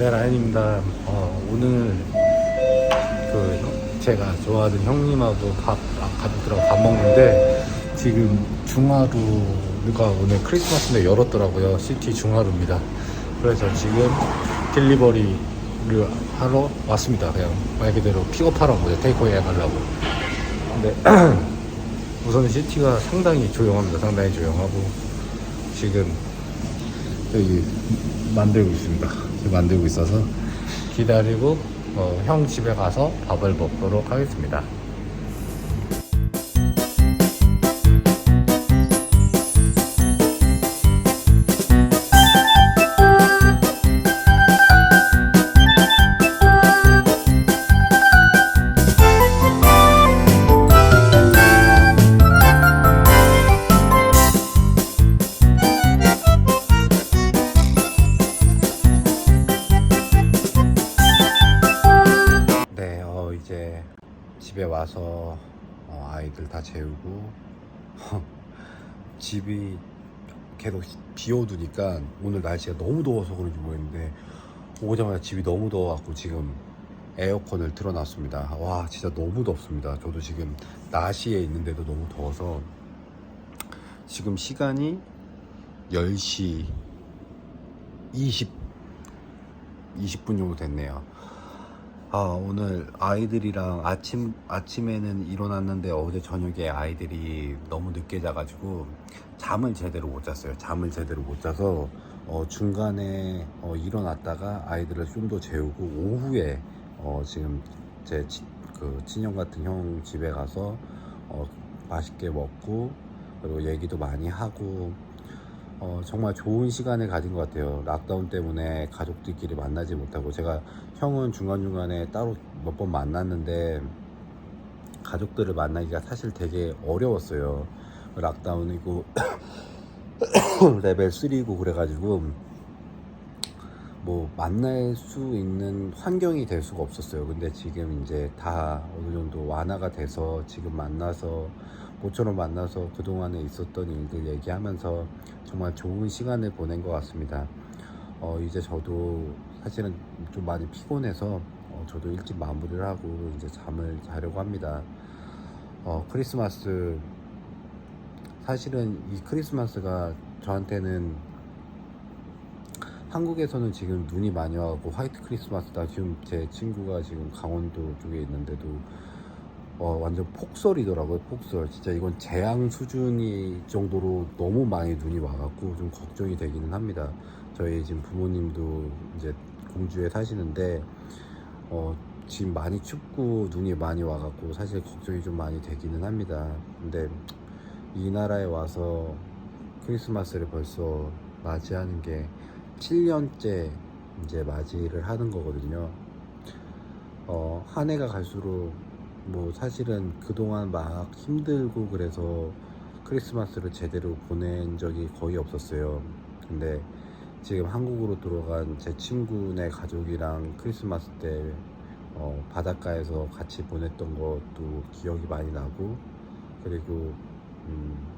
네 라인입니다. 어, 오늘 그 제가 좋아하는 형님하고 밥 아, 가족들하고 밥 먹는데 지금 중화루가 오늘 크리스마스인데 열었더라고요. 시티 중화루입니다. 그래서 지금 딜리버리를 하러 왔습니다. 그냥 말 그대로 픽업하러 온 거죠 테이크웨이 하려고. 근데 우선 시티가 상당히 조용합니다. 상당히 조용하고 지금 여기 만들고 있습니다. 만들고 있어서 기다리고 어, 형 집에 가서 밥을 먹도록 하겠습니다. 와서 어, 아이들 다 재우고 집이 계속 비 오두니까 오늘 날씨가 너무 더워서 그런지 모르겠는데 오자마자 집이 너무 더워갖고 지금 에어컨을 틀어놨습니다. 와 진짜 너무 덥습니다. 저도 지금 나시에 있는데도 너무 더워서 지금 시간이 10시 20 20분 정도 됐네요. 아 오늘 아이들이랑 아침 아침에는 일어났는데 어제 저녁에 아이들이 너무 늦게 자가지고 잠을 제대로 못 잤어요. 잠을 제대로 못 자서 어, 중간에 어, 일어났다가 아이들을 좀 더 재우고 오후에 어, 지금 제그 친형 같은 형 집에 가서 어, 맛있게 먹고 그리고 얘기도 많이 하고 어, 정말 좋은 시간을 가진 것 같아요. 락다운 때문에 가족들끼리 만나지 못하고 제가 형은 중간중간에 따로 몇 번 만났는데 가족들을 만나기가 사실 되게 어려웠어요. 락다운이고 레벨 3고 그래가지고 뭐 만날 수 있는 환경이 될 수가 없었어요. 근데 지금 이제 다 어느 정도 완화가 돼서 지금 만나서 모처럼 만나서 그동안에 있었던 일들 얘기하면서 정말 좋은 시간을 보낸 것 같습니다. 어, 이제 저도 사실은 좀 많이 피곤해서 어, 저도 일찍 마무리를 하고 이제 잠을 자려고 합니다. 어, 크리스마스 사실은 이 크리스마스가 저한테는 한국에서는 지금 눈이 많이 와고 화이트 크리스마스다. 지금 제 친구가 지금 강원도 쪽에 있는데도 어, 완전 폭설이더라고요. 폭설. 진짜 이건 재앙 수준이 정도로 너무 많이 눈이 와갖고 좀 걱정이 되기는 합니다. 저희 지금 부모님도 이제 공주에 사시는데 어, 지금 많이 춥고 눈이 많이 와갖고 사실 걱정이 좀 많이 되기는 합니다. 근데 이 나라에 와서 크리스마스를 벌써 맞이하는 게 7년째 이제 맞이를 하는 거거든요. 어, 한 해가 갈수록 뭐 사실은 그동안 막 힘들고 그래서 크리스마스를 제대로 보낸 적이 거의 없었어요. 근데 지금 한국으로 들어간 제 친구네 가족이랑 크리스마스 때 어, 바닷가에서 같이 보냈던 것도 기억이 많이 나고 그리고 음,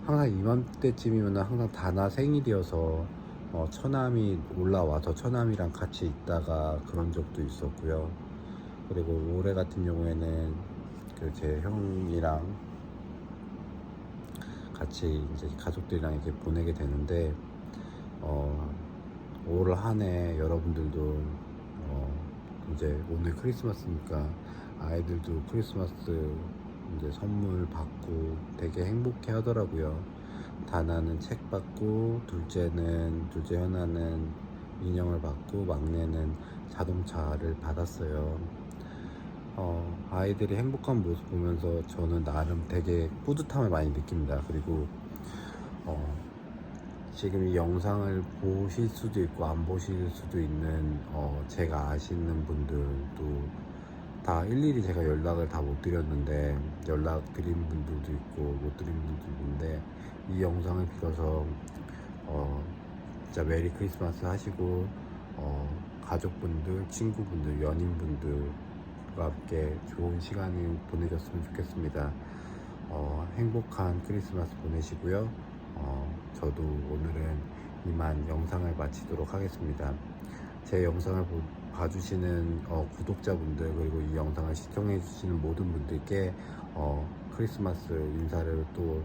항상 이맘때쯤이면 항상 다나 생일이어서 어, 처남이 올라와서 처남이랑 같이 있다가 그런 적도 있었고요. 그리고 올해 같은 경우에는 그 제 형이랑 같이 이제 가족들이랑 이렇게 보내게 되는데 어, 올 한해 여러분들도 어, 이제 오늘 크리스마스니까 아이들도 크리스마스 이제 선물 받고 되게 행복해 하더라고요. 다나는 책 받고 둘째는 둘째 현아는 인형을 받고 막내는 자동차를 받았어요. 어, 아이들이 행복한 모습 보면서 저는 나름 되게 뿌듯함을 많이 느낍니다. 그리고 어, 지금 이 영상을 보실 수도 있고 안 보실 수도 있는 어, 제가 아시는 분들도 다 일일이 제가 연락을 다 못 드렸는데 연락 드린 분들도 있고 못 드린 분들도 있는데 이 영상을 빌어서 어, 진짜 메리 크리스마스 하시고 어, 가족분들, 친구분들, 연인분들과 함께 좋은 시간을 보내셨으면 좋겠습니다. 어, 행복한 크리스마스 보내시고요. 어, 저도 오늘은 이만 영상을 마치도록 하겠습니다. 제 영상을 보, 봐주시는 어, 구독자분들 그리고 이 영상을 시청해주시는 모든 분들께 어, 크리스마스 인사를 또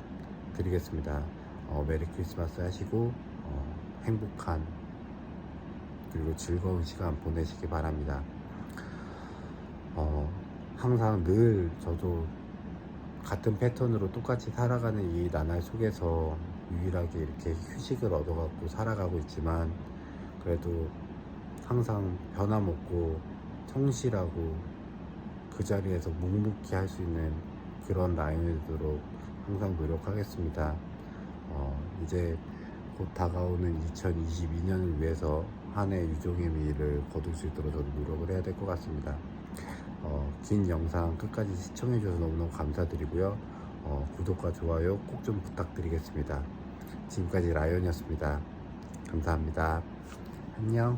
드리겠습니다. 어, 메리 크리스마스 하시고 어, 행복한 그리고 즐거운 시간 보내시기 바랍니다. 어, 항상 늘 저도 같은 패턴으로 똑같이 살아가는 이 나날 속에서 유일하게 이렇게 휴식을 얻어갖고 살아가고 있지만 그래도 항상 변함없고 성실하고 그 자리에서 묵묵히 할 수 있는 그런 되도록 항상 노력하겠습니다. 어, 이제 곧 다가오는 2022년을 위해서 한 해 유종의 미를 거둘 수 있도록 저도 노력을 해야 될 것 같습니다. 어, 긴 영상 끝까지 시청해주셔서 너무너무 감사드리고요. 어, 구독과 좋아요 꼭 좀 부탁드리겠습니다. 지금까지 라이언이었습니다. 감사합니다. 안녕.